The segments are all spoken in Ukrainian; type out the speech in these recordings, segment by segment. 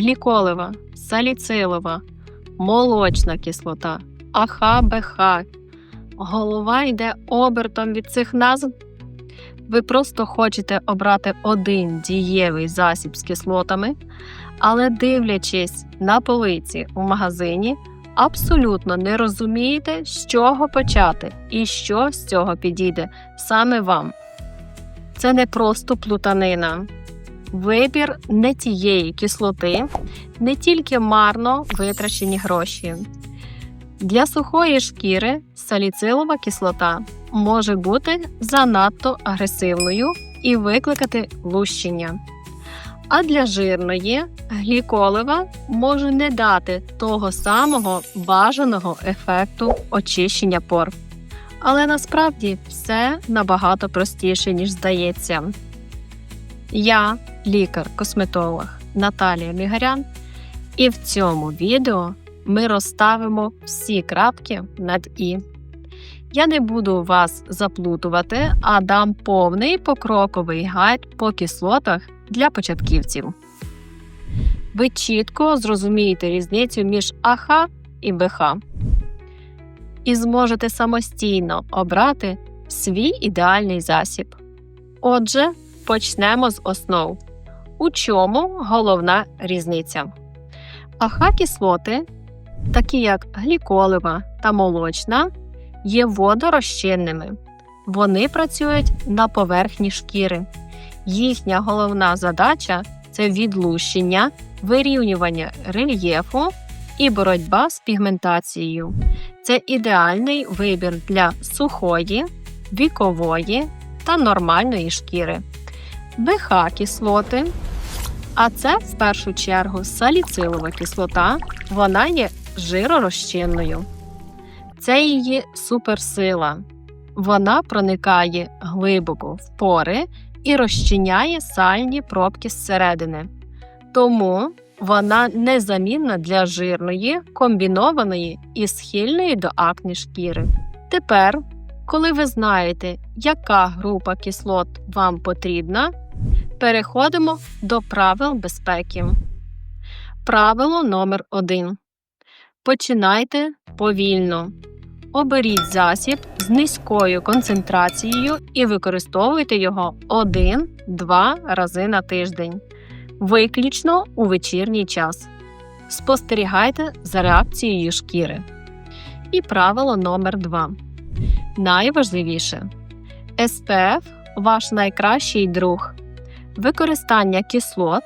гліколева, саліцилова, молочна кислота, АХ-БХ. Голова йде обертом від цих назв. Ви просто хочете обрати один дієвий засіб з кислотами, але дивлячись на полиці у магазині, абсолютно не розумієте, з чого почати і що з цього підійде саме вам. Це не просто плутанина. Вибір не тієї кислоти, не тільки марно витрачені гроші. Для сухої шкіри саліцилова кислота може бути занадто агресивною і викликати лущення. А для жирної гліколева може не дати того самого бажаного ефекту очищення пор. Але насправді все набагато простіше, ніж здається. Я лікар-косметолог Наталія Мігарян, і в цьому відео ми розставимо всі крапки над І. Я не буду вас заплутувати, а дам повний покроковий гайд по кислотах для початківців. Ви чітко зрозумієте різницю між АХ і БХ і зможете самостійно обрати свій ідеальний засіб. Отже, почнемо з основ. У чому головна різниця? АХ-кислоти, такі як гліколева та молочна, є водорозчинними. Вони працюють на поверхні шкіри. Їхня головна задача це відлущення, вирівнювання рельєфу і боротьба з пігментацією. Це ідеальний вибір для сухої, вікової та нормальної шкіри. БХ-кислоти, а це в першу чергу саліцилова кислота, вона є жиророзчинною. Це її суперсила. Вона проникає глибоко в пори і розчиняє сальні пробки зсередини. Тому вона незамінна для жирної, комбінованої і схильної до акне шкіри. Тепер, коли ви знаєте, яка група кислот вам потрібна, переходимо до правил безпеки. Правило номер 1 Починайте повільно. Оберіть засіб з низькою концентрацією і використовуйте його 1-2 рази на тиждень, виключно у вечірній час. Спостерігайте за реакцією шкіри. І правило номер 2 Найважливіше СПФ ваш найкращий друг. Використання кислот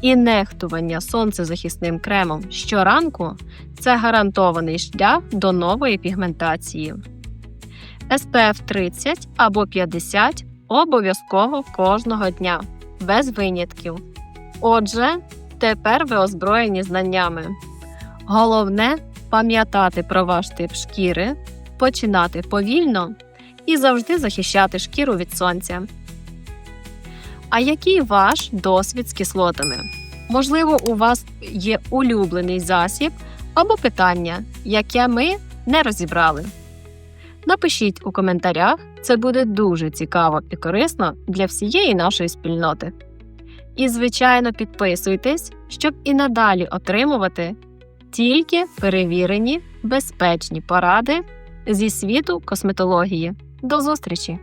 і нехтування сонцезахисним кремом щоранку це гарантований шлях до нової пігментації. SPF 30 або 50 обов'язково кожного дня, без винятків. Отже, тепер ви озброєні знаннями. Головне пам'ятати про ваш тип шкіри, починати повільно і завжди захищати шкіру від сонця. А який ваш досвід з кислотами? Можливо, у вас є улюблений засіб або питання, яке ми не розібрали. Напишіть у коментарях, це буде дуже цікаво і корисно для всієї нашої спільноти. І, звичайно, підписуйтесь, щоб і надалі отримувати тільки перевірені безпечні поради зі світу косметології. До зустрічі!